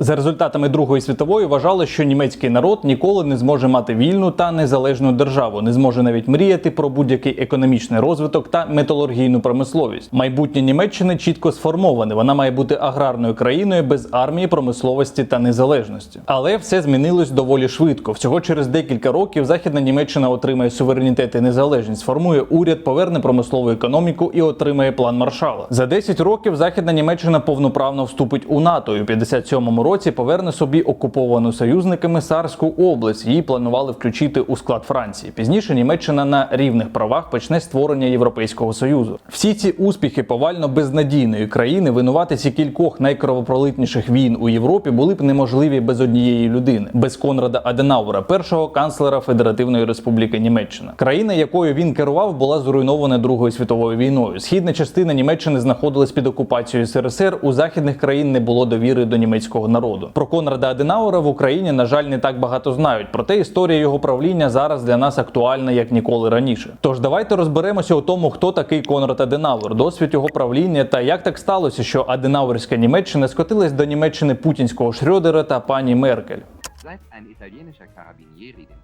За результатами Другої світової вважали, що німецький народ ніколи не зможе мати вільну та незалежну державу, не зможе навіть мріяти про будь-який економічний розвиток та металургійну промисловість. Майбутнє Німеччини чітко сформоване. Вона має бути аграрною країною без армії, промисловості та незалежності. Але все змінилось доволі швидко. Всього через декілька років Західна Німеччина отримає суверенітет і незалежність, сформує уряд, поверне промислову економіку і отримає план Маршала. За 10 років Західна Німеччина повноправно вступить у НАТО і у 57-му році поверне собі окуповану союзниками Сарську область. Її планували включити у склад Франції. Пізніше Німеччина на рівних правах почне створення Європейського союзу. Всі ці успіхи повально безнадійної країни, винуватиці кількох найкровопролитніших війн у Європі, були б неможливі без однієї людини, без Конрада Аденауера, першого канцлера Федеративної Республіки Німеччина. Країна, якою він керував, була зруйнована Другою світовою війною. Східна частина Німеччини знаходилась під окупацією СРСР. У західних країн не було довіри до німецького народу. Про Конрада Аденауера в Україні, на жаль, не так багато знають. Проте історія його правління зараз для нас актуальна як ніколи раніше. Тож давайте розберемося у тому, хто такий Конрад Аденауер, досвід його правління та як так сталося, що Аденауерська Німеччина скотилась до Німеччини путінського Шрёдера та пані Меркель. Seit ein italienischer Carabinieri dem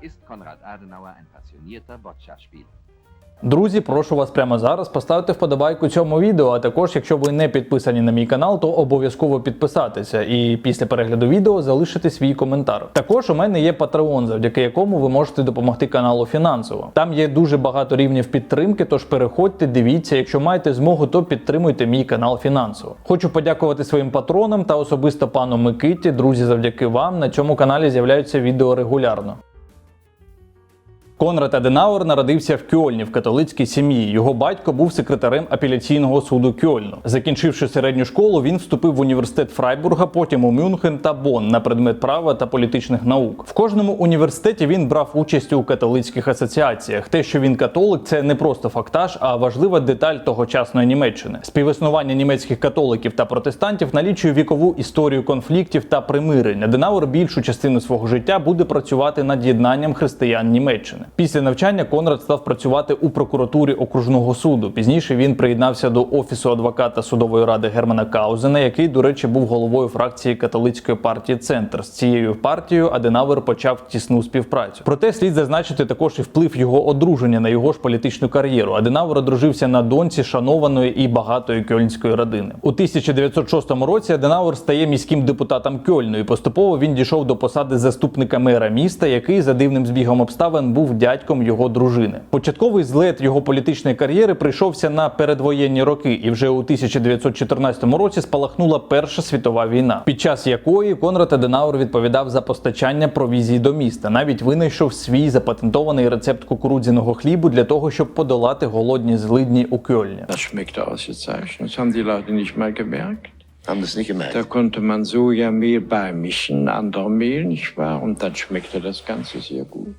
ist Konrad Adenauer ein passionierter Boccia-Spieler. Друзі, прошу вас прямо зараз поставити вподобайку цьому відео. А також, якщо ви не підписані на мій канал, то обов'язково підписатися і після перегляду відео залишити свій коментар. Також у мене є Patreon, завдяки якому ви можете допомогти каналу фінансово. Там є дуже багато рівнів підтримки, тож переходьте, дивіться. Якщо маєте змогу, то підтримуйте мій канал фінансово. Хочу подякувати своїм патронам та особисто пану Микиті. Друзі, завдяки вам на цьому каналі з'являються відео регулярно. Конрад Аденауер народився в Кьольні в католицькій сім'ї. Його батько був секретарем апеляційного суду Кьольну. Закінчивши середню школу, він вступив в університет Фрайбурга, потім у Мюнхен та Бонн на предмет права та політичних наук. В кожному університеті він брав участь у католицьких асоціаціях. Те, що він католик, це не просто фактаж, а важлива деталь тогочасної Німеччини. Співіснування німецьких католиків та протестантів налічує вікову історію конфліктів та примирень. Аденауер більшу частину свого життя буде працювати над єднанням християн Німеччини. Після навчання Конрад став працювати у прокуратурі окружного суду. Пізніше він приєднався до офісу адвоката судової ради Германа Каузена, який, до речі, був головою фракції католицької партії Центр. З цією партією Аденауер почав тісну співпрацю. Проте слід зазначити також і вплив його одруження на його ж політичну кар'єру. Аденауер одружився на доньці шанованої і багатої кьольнської родини. У 1906 році Аденауер стає міським депутатом Кьольну і поступово він дійшов до посади заступника мера міста, який за дивним збігом обставин був дядьком його дружини. Початковий злет його політичної кар'єри прийшовся на передвоєнні роки, і вже у 1914 році спалахнула Перша світова війна, під час якої Конрад Аденауер відповідав за постачання провізії до міста. Навіть винайшов свій запатентований рецепт кукурудзяного хлібу для того, щоб подолати голодні злидні у Кьольні. Haben das nicht gemerkt? Da konnte man Sojamehl beimischen, andere Mehl, nicht wahr? Und dann schmeckte das Ganze sehr gut.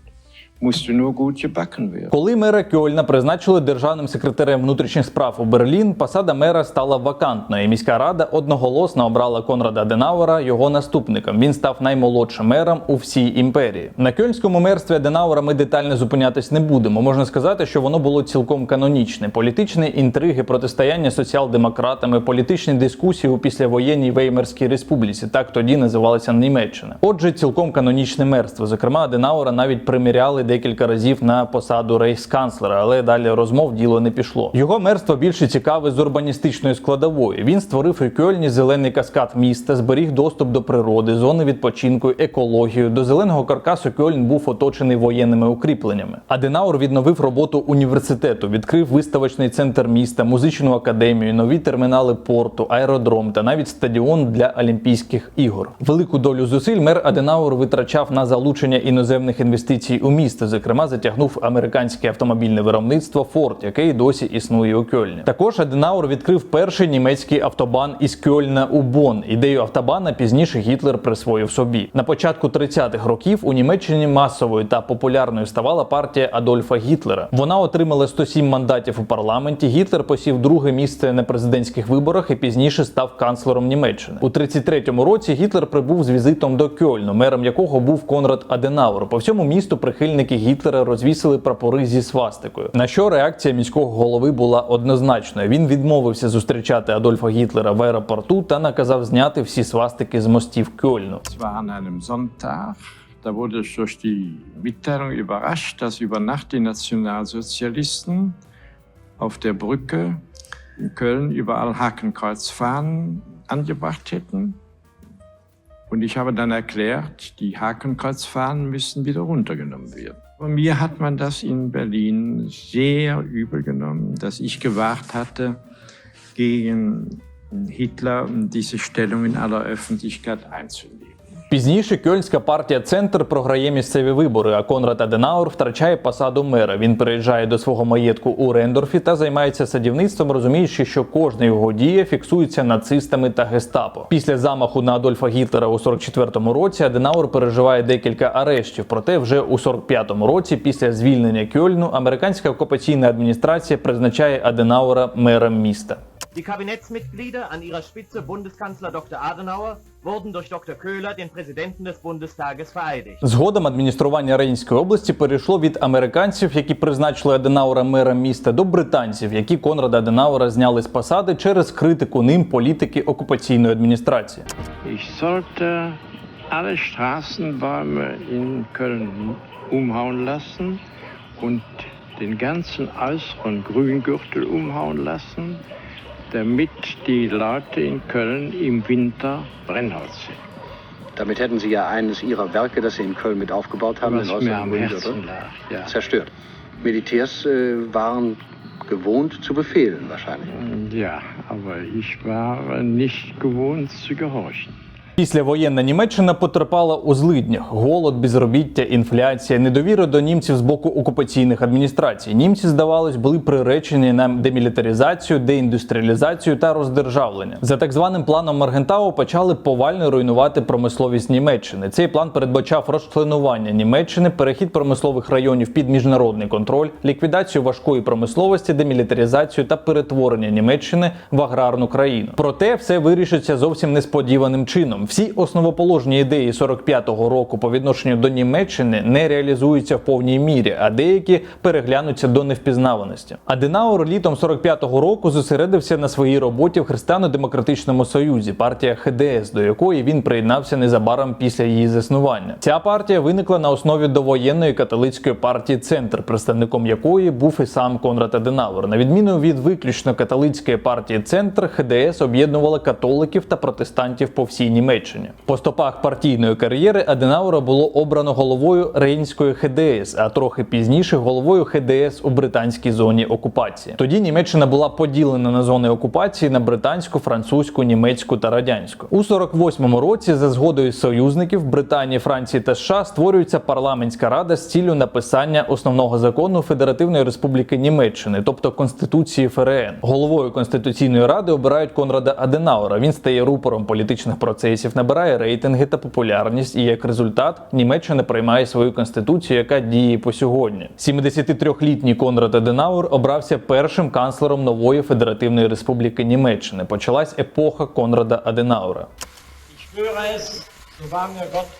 Коли мера Кьольна призначили державним секретарем внутрішніх справ у Берлін, посада мера стала вакантною. Міська рада одноголосно обрала Конрада Аденауера його наступником. Він став наймолодшим мером у всій імперії. На кьольнському мерстві Аденауера ми детально зупинятись не будемо. Можна сказати, що воно було цілком канонічне. Політичні інтриги, протистояння соціал-демократами, політичні дискусії у післявоєнній Веймарській республіці. Так тоді називалася Німеччина. Отже, цілком канонічне мерство. Зокрема, Аденауера навіть приміряли декілька разів на посаду рейхсканцлера, але далі розмов діло не пішло. Його мерство більше цікаве з урбаністичної складової. Він створив у Кьольні зелений каскад міста, зберіг доступ до природи, зони відпочинку, екологію. До зеленого каркасу Кьольн був оточений воєнними укріпленнями. Аденаур відновив роботу університету, відкрив виставочний центр міста, музичну академію, нові термінали порту, аеродром та навіть стадіон для Олімпійських ігор. Велику долю зусиль мер Аденаур витрачав на залучення іноземних інвестицій у Зокрема, затягнув американське автомобільне виробництво Ford, яке і досі існує у Кьольні. Також Аденаур відкрив перший німецький автобан із Кьольна у Бонн. Ідею автобана пізніше Гітлер присвоїв собі. На початку 30-х років у Німеччині масовою та популярною ставала партія Адольфа Гітлера. Вона отримала 107 мандатів у парламенті. Гітлер посів друге місце на президентських виборах і пізніше став канцлером Німеччини. У 33-му році Гітлер прибув з візитом до Кьольну, мером якого був Конрад Аденауер. По всьому місту прихильники супутники Гітлера розвісили прапори зі свастикою. На що реакція міського голови була однозначною. Він відмовився зустрічати Адольфа Гітлера в аеропорту та наказав зняти всі свастики з мостів Кьольну. Da wurde durch die Mitteilung überrascht, dass über Nacht die Nationalsozialisten auf der Brücke in Köln überall Hakenkreuzfahnen angebracht hätten. Und ich habe dann erklärt, die Hakenkreuzfahnen müssen wieder runtergenommen werden. Von mir hat man das in Berlin sehr übel genommen, dass ich gewagt hatte, gegen Hitler diese Stellung in aller Öffentlichkeit einzunehmen. Пізніше Кьольнська партія Центр програє місцеві вибори, а Конрад Аденаур втрачає посаду мера. Він переїжджає до свого маєтку у Рендорфі та займається садівництвом, розуміючи, що кожна його дія фіксується нацистами та гестапо. Після замаху на Адольфа Гітлера у 44-му році Аденаур переживає декілька арештів. Проте вже у 45-му році, після звільнення Кьольну, американська окупаційна адміністрація призначає Аденаура мером міста. Die Kabinettsmitglieder, an ihrer Spitze Bundeskanzler Dr. Adenauer, wurden durch Dr. Köhler, den Präsidenten des Bundestages, vereidigt. Згодом адміністрування Рейнської області перейшло від американців, які призначили Аденаура мером міста, до британців, які Конрада Аденаура зняли з посади через критику ним політики окупаційної адміністрації. Ich sollte alle Straßenbäume in Köln umhauen lassen und den ganzen äußeren Grüngürtel umhauen lassen, damit die Leute in Köln im Winter Brennholz sehen. Damit hätten Sie ja eines Ihrer Werke, das Sie in Köln mit aufgebaut haben, Was den mir am Grüngürtel, Herzen lag. Ja. zerstört. Militärs äh, waren gewohnt zu befehlen wahrscheinlich. ja, aber ich war nicht gewohnt zu gehorchen. Післявоєнна Німеччина потерпала у злиднях: голод, безробіття, інфляція, недовіра до німців з боку окупаційних адміністрацій. Німці, здавалось, були приречені на демілітаризацію, деіндустріалізацію та роздержавлення. За так званим планом Маргентау почали повально руйнувати промисловість Німеччини. Цей план передбачав розчленування Німеччини, перехід промислових районів під міжнародний контроль, ліквідацію важкої промисловості, демілітаризацію та перетворення Німеччини в аграрну країну. Проте все вирішиться зовсім несподіваним чином. Всі основоположні ідеї 45-го року по відношенню до Німеччини не реалізуються в повній мірі, а деякі переглянуться до невпізнаваності. Аденаур літом 45-го року зосередився на своїй роботі в Християно-демократичному союзі, партія ХДС, до якої він приєднався незабаром після її заснування. Ця партія виникла на основі довоєнної католицької партії Центр, представником якої був і сам Конрад Аденауер. На відміну від виключно католицької партії Центр, ХДС об'єднувала католиків та протестантів по всій Німеччині. По стопах партійної кар'єри Аденаура було обрано головою Рейнської ХДС, а трохи пізніше головою ХДС у британській зоні окупації. Тоді Німеччина була поділена на зони окупації на британську, французьку, німецьку та радянську. У 48-му році, за згодою союзників Британії, Франції та США, створюється парламентська рада з ціллю написання основного закону Федеративної Республіки Німеччини, тобто Конституції ФРН. Головою конституційної ради обирають Конрада Аденаура. Він стає рупором політичних процесів, набирає рейтинги та популярність, і як результат Німеччина приймає свою конституцію, яка діє по сьогодні. 73-літній Конрад Аденаур обрався першим канцлером нової Федеративної Республіки Німеччини. Почалась епоха Конрада Аденаура.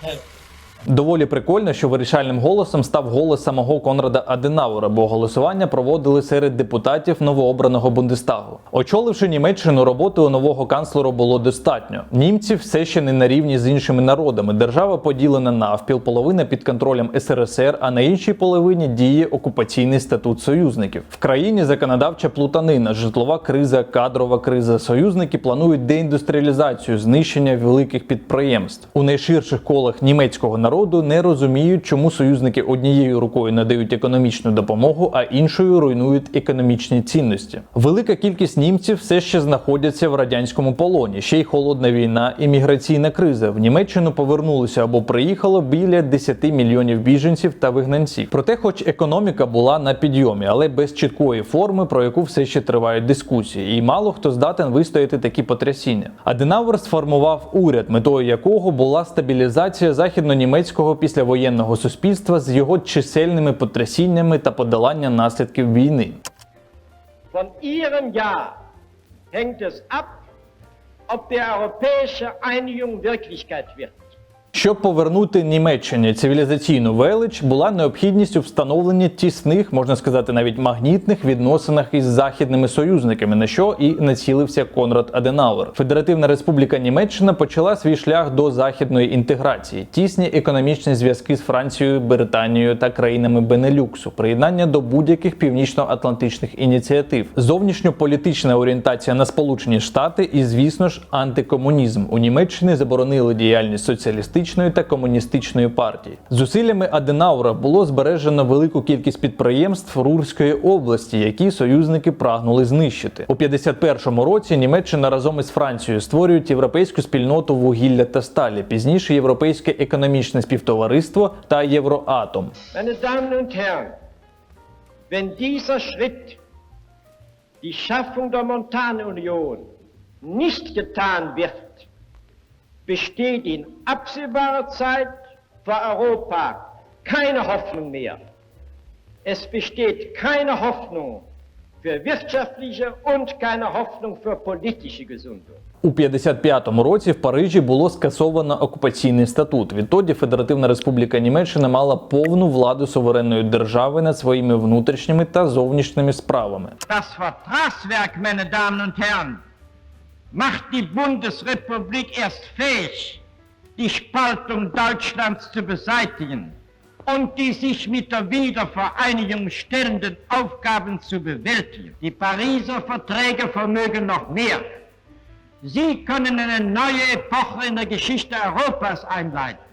Ich Доволі прикольно, що вирішальним голосом став голос самого Конрада Аденаура, бо голосування проводили серед депутатів новообраного Бундестагу. Очоливши Німеччину, роботи у нового канцлера було достатньо. Німці все ще не на рівні з іншими народами. Держава поділена навпіл, половина під контролем СРСР, а на іншій половині діє окупаційний статут союзників. В країні законодавча плутанина, житлова криза, кадрова криза. Союзники планують деіндустріалізацію, знищення великих підприємств. У найширших колах німецького народу не розуміють, чому союзники однією рукою надають економічну допомогу, а іншою руйнують економічні цінності. Велика кількість німців все ще знаходяться в радянському полоні. Ще й холодна війна і міграційна криза. В Німеччину повернулося або приїхало біля 10 мільйонів біженців та вигнанців. Проте, хоч економіка була на підйомі, але без чіткої форми, про яку все ще тривають дискусії, і мало хто здатен вистояти такі потрясіння. Аденауер сформував уряд, метою якого була стабілізація західно-німецького післявоєнного суспільства з його чисельними потрясіннями та подолання наслідків війни. Von Ihrem Jahr hängt es ab, ob der europäische Einigung Wirklichkeit wird. Щоб повернути Німеччині цивілізаційну велич, була необхідність у встановленні тісних, можна сказати, навіть магнітних відносинах із західними союзниками, на що і націлився Конрад Аденауер. Федеративна Республіка Німеччина почала свій шлях до західної інтеграції, тісні економічні зв'язки з Францією, Британією та країнами Бенелюксу, приєднання до будь-яких північноатлантичних ініціатив, зовнішньополітична орієнтація на Сполучені Штати і, звісно ж, антикомунізм. У Німеччині заборонили діяльність соціалістичної та комуністичної партії. Зусиллями Аденаура було збережено велику кількість підприємств Рурської області, які союзники прагнули знищити. У 51-му році Німеччина разом із Францією створюють європейську спільноту вугілля та сталі, пізніше європейське економічне співтовариство та Євроатом. Wenn dieser Schritt, die Schaffung der Montanunion, nicht getan wird, besteht in absehbarer Zeit für Europa keine Hoffnung mehr. Es besteht keine Hoffnung für wirtschaftliche und keine Hoffnung für politische Gesundung. У 55-му році в Парижі було скасовано окупаційний статут. Відтоді Федеративна Республіка Німеччина мала повну владу суверенної держави над своїми внутрішніми та зовнішніми справами. Das war Vertragswerk, meine Damen und Herren, macht die Bundesrepublik erst fähig, die Spaltung Deutschlands zu beseitigen und die sich mit der Wiedervereinigung stellenden Aufgaben zu bewältigen. Die Pariser Verträge vermögen noch mehr. Sie können eine neue Epoche in der Geschichte Europas einleiten.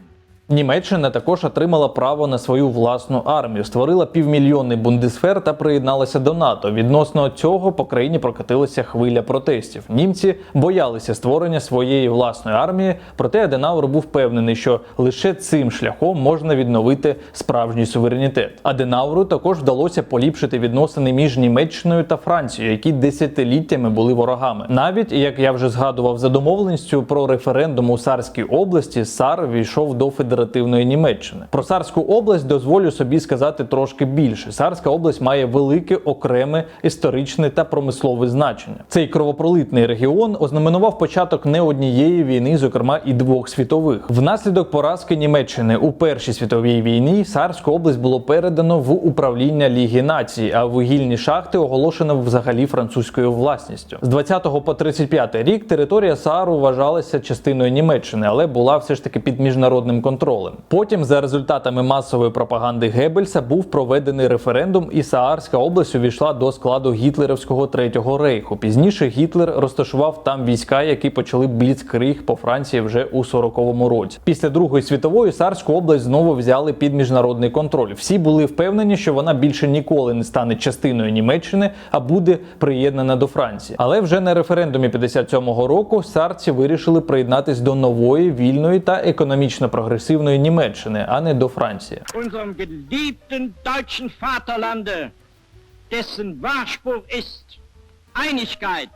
Німеччина також отримала право на свою власну армію, створила півмільйонний бундесфер та приєдналася до НАТО. Відносно цього по країні прокатилася хвиля протестів. Німці боялися створення своєї власної армії, проте Аденауер був впевнений, що лише цим шляхом можна відновити справжній суверенітет. Аденауру також вдалося поліпшити відносини між Німеччиною та Францією, які десятиліттями були ворогами. Навіть як я вже згадував за домовленістю про референдум у Сарській області, Сар війшов до федеративної Німеччини. Про Сарську область дозволю собі сказати трошки більше. Сарська область має велике окреме історичне та промислове значення. Цей кровопролитний регіон ознаменував початок не однієї війни, зокрема і двох світових. Внаслідок поразки Німеччини у Першій світовій війні Сарську область було передано в управління Ліги Націй, а вугільні шахти оголошено взагалі французькою власністю. З 20 по 35 рік територія Саару вважалася частиною Німеччини, але була все ж таки під міжнародним контролем. Потім, за результатами масової пропаганди Геббельса, був проведений референдум, і Саарська область увійшла до складу гітлерівського третього рейху. Пізніше Гітлер розташував там війська, які почали бліцкриг по Франції вже у 40-му році. Після Другої світової Саарську область знову взяли під міжнародний контроль. Всі були впевнені, що вона більше ніколи не стане частиною Німеччини, а буде приєднана до Франції. Але вже на референдумі 57-го року сарці вирішили приєднатись до нової вільної та економічно прогресивної Німеччини, а не до Франції. unserem geliebten deutschen Vaterlande, dessen Wahrspruch ist Einigkeit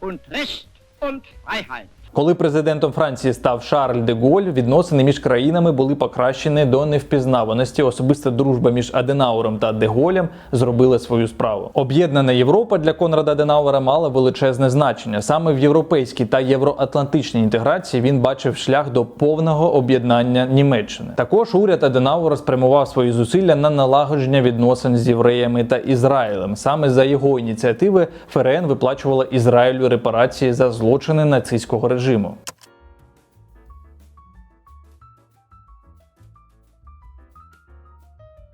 und Recht und Freiheit. Коли президентом Франції став Шарль де Голь, відносини між країнами були покращені до невпізнаваності. Особиста дружба між Аденауром та де Голем зробила свою справу. Об'єднана Європа для Конрада Аденауера мала величезне значення. Саме в європейській та євроатлантичній інтеграції він бачив шлях до повного об'єднання Німеччини. Також уряд Аденауера спрямував свої зусилля на налагодження відносин з євреями та Ізраїлем. Саме за його ініціативи ФРН виплачувала Ізраїлю репарації за злочини нацистського режиму режиму.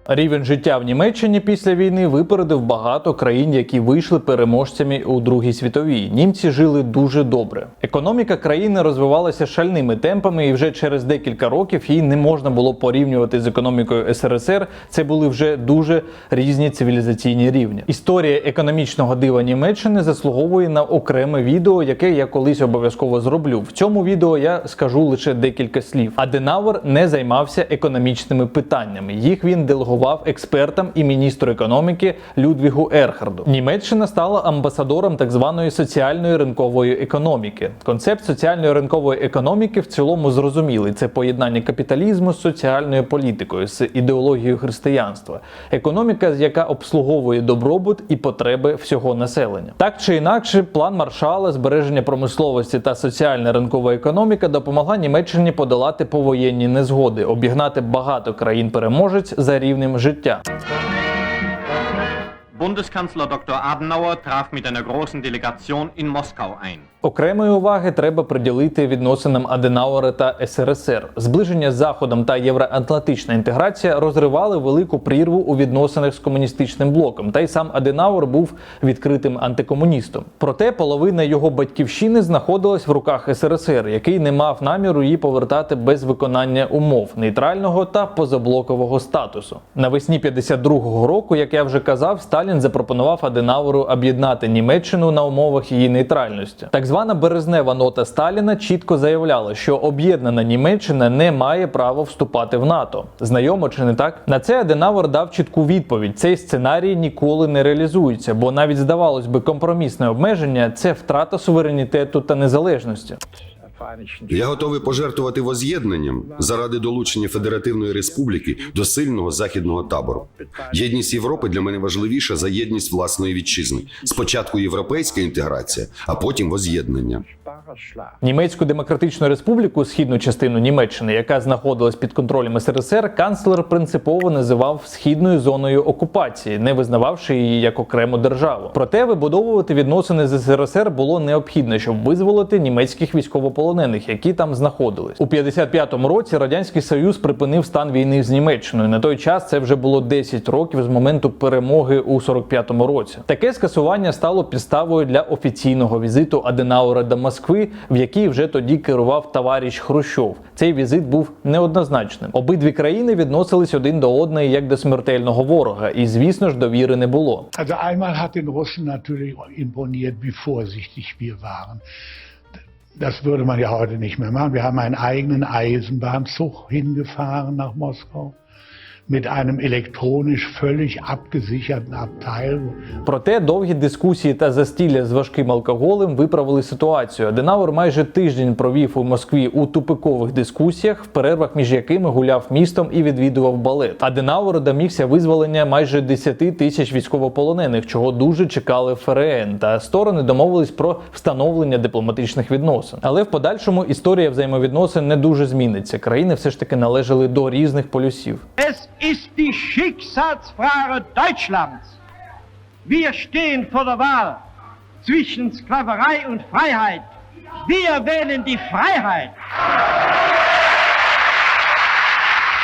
Рівень життя в Німеччині після війни випередив багато країн, які вийшли переможцями у Другій світовій. Німці жили дуже добре. Економіка країни розвивалася шальними темпами, і вже через декілька років її не можна було порівнювати з економікою СРСР. Це були вже дуже різні цивілізаційні рівні. Історія економічного дива Німеччини заслуговує на окреме відео, яке я колись обов'язково зроблю. В цьому відео я скажу лише декілька слів. Аденауер не займався економічними питаннями. Їх він делегував делегував експертам і міністру економіки Людвігу Ерхарду. Німеччина стала амбасадором так званої соціальної ринкової економіки. Концепт соціальної ринкової економіки в цілому зрозумілий. Це поєднання капіталізму з соціальною політикою, з ідеологією християнства. Економіка, яка обслуговує добробут і потреби всього населення. Так чи інакше, план Маршала, збереження промисловості та соціальна ринкова економіка допомогла Німеччині подолати повоєнні незгоди, обігнати багато країн-переможець за рівнем життя. Bundeskanzler Dr. Adenauer traf mit einer großen Delegation in Moskau ein. Окремої уваги треба приділити відносинам Аденауера та СРСР. Зближення з Заходом та євроатлантична інтеграція розривали велику прірву у відносинах з комуністичним блоком. Та й сам Аденауер був відкритим антикомуністом. Проте половина його батьківщини знаходилась в руках СРСР, який не мав наміру її повертати без виконання умов нейтрального та позаблокового статусу. Навесні 52-го року, як я вже казав, Сталін запропонував Аденауру об'єднати Німеччину на умовах її нейтральності. Так звана березнева нота Сталіна чітко заявляла, що об'єднана Німеччина не має права вступати в НАТО. Знайомо чи не так? На це Аденауер дав чітку відповідь: цей сценарій ніколи не реалізується, бо навіть здавалось би, компромісне обмеження це втрата суверенітету та незалежності. Я готовий пожертвувати воз'єднанням заради долучення Федеративної Республіки до сильного західного табору. Єдність Європи для мене важливіша за єдність власної вітчизни. Спочатку європейська інтеграція, а потім воз'єднання. Німецьку демократичну республіку, східну частину Німеччини, яка знаходилась під контролем СРСР, канцлер принципово називав східною зоною окупації, не визнававши її як окрему державу. Проте вибудовувати відносини з СРСР було необхідно, щоб визволити німецьких військовополонених, які там знаходились. У 55-му році радянський союз припинив стан війни з Німеччиною. На той час це вже було 10 років з моменту перемоги у 45-му році. Таке скасування стало підставою для офіційного візиту Аденаура до Москви, в якій вже тоді керував товариш Хрущов. Цей візит був неоднозначним. Обидві країни відносились один до одної як до смертельного ворога, і звісно ж довіри не було. Also einmal hat den Russen natürlich imponiert, wie vorsichtig wir waren. Das würde man ja heute nicht mehr machen. Wir haben einen eigenen Eisenbahnzug hingefahren nach Moskau mit einem elektronisch völlig abgesicherten Abteil. Проте довгі дискусії та застілля з важким алкоголем виправили ситуацію. Аденауер майже тиждень провів у Москві у тупикових дискусіях, в перервах між якими гуляв містом і відвідував балет. А Аденауеру домігся визволення майже 10 тисяч військовополонених, чого дуже чекали ФРН. Та сторони домовились про встановлення дипломатичних відносин. Але в подальшому історія взаємовідносин не дуже зміниться. Країни все ж таки належали до різних полюсів. Ist die Schicksalsfrage Deutschlands. Wir stehen vor der Wahl zwischen Sklaverei und Freiheit. Wir wählen die Freiheit.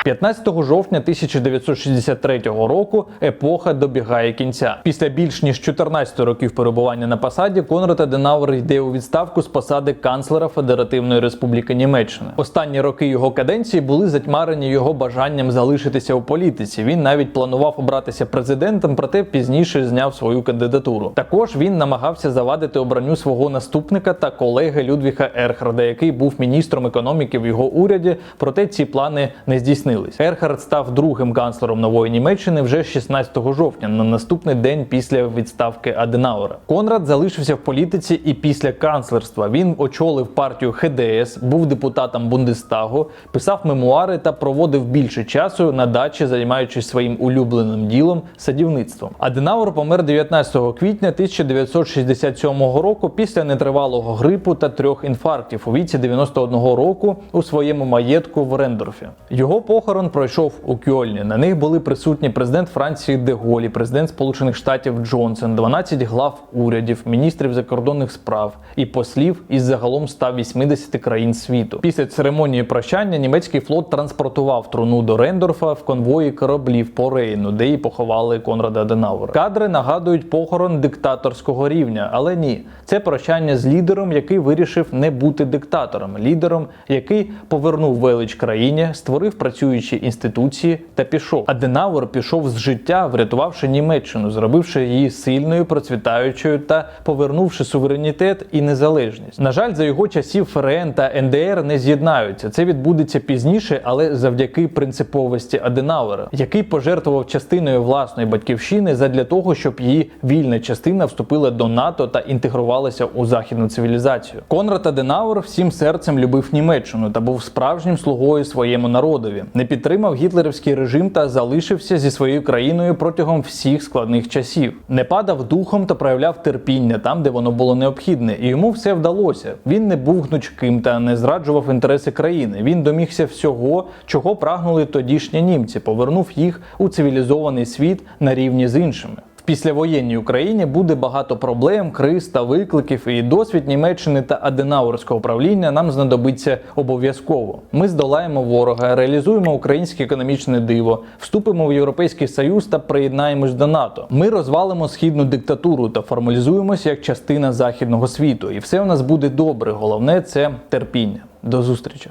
15 жовтня 1963 року епоха добігає кінця. Після більш ніж 14 років перебування на посаді Конрад Аденауер йде у відставку з посади канцлера Федеративної Республіки Німеччини. Останні роки його каденції були затьмарені його бажанням залишитися у політиці. Він навіть планував обратися президентом, проте пізніше зняв свою кандидатуру. Також він намагався завадити обранню свого наступника та колеги Людвіха Ерхарда, який був міністром економіки в його уряді. Проте ці плани не здійснились. Ерхард став другим канцлером нової Німеччини вже 16 жовтня, на наступний день після відставки Аденауера. Конрад залишився в політиці і після канцлерства. Він очолив партію ХДС, був депутатом Бундестагу, писав мемуари та проводив більше часу на дачі, займаючись своїм улюбленим ділом садівництвом. Аденауер помер 19 квітня 1967 року після нетривалого грипу та трьох інфарктів у віці 91 року у своєму маєтку в Рендорфі. Його похорон пройшов у Кьольні. На них були присутні президент Франції Де Голі, президент Сполучених Штатів Джонсон, 12 глав урядів, міністрів закордонних справ і послів із загалом 180 країн світу. Після церемонії прощання німецький флот транспортував труну до Рендорфа в конвої кораблів по Рейну, де і поховали Конрада Аденауера. Кадри нагадують похорон диктаторського рівня, але ні, це прощання з лідером, який вирішив не бути диктатором, лідером, який повернув велич країні, створив працюючий працюючі інституції та пішов. Аденауер пішов з життя, врятувавши Німеччину, зробивши її сильною, процвітаючою та повернувши суверенітет і незалежність. На жаль, за його часів ФРН та НДР не з'єднаються. Це відбудеться пізніше, але завдяки принциповості Аденауера, який пожертвував частиною власної батьківщини задля того, щоб її вільна частина вступила до НАТО та інтегрувалася у західну цивілізацію. Конрад Аденауер всім серцем любив Німеччину та був справжнім слугою своєму народові. Не підтримав гітлерівський режим та залишився зі своєю країною протягом всіх складних часів. Не падав духом та проявляв терпіння там, де воно було необхідне, і йому все вдалося. Він не був гнучким та не зраджував інтереси країни. Він домігся всього, чого прагнули тодішні німці, повернув їх у цивілізований світ на рівні з іншими. В післявоєнній Україні буде багато проблем, криз та викликів, і досвід Німеччини та Аденауерського правління нам знадобиться обов'язково. Ми здолаємо ворога, реалізуємо українське економічне диво, вступимо в Європейський Союз та приєднаємось до НАТО. Ми розвалимо східну диктатуру та формалізуємося як частина західного світу. І все у нас буде добре. Головне це терпіння. До зустрічі.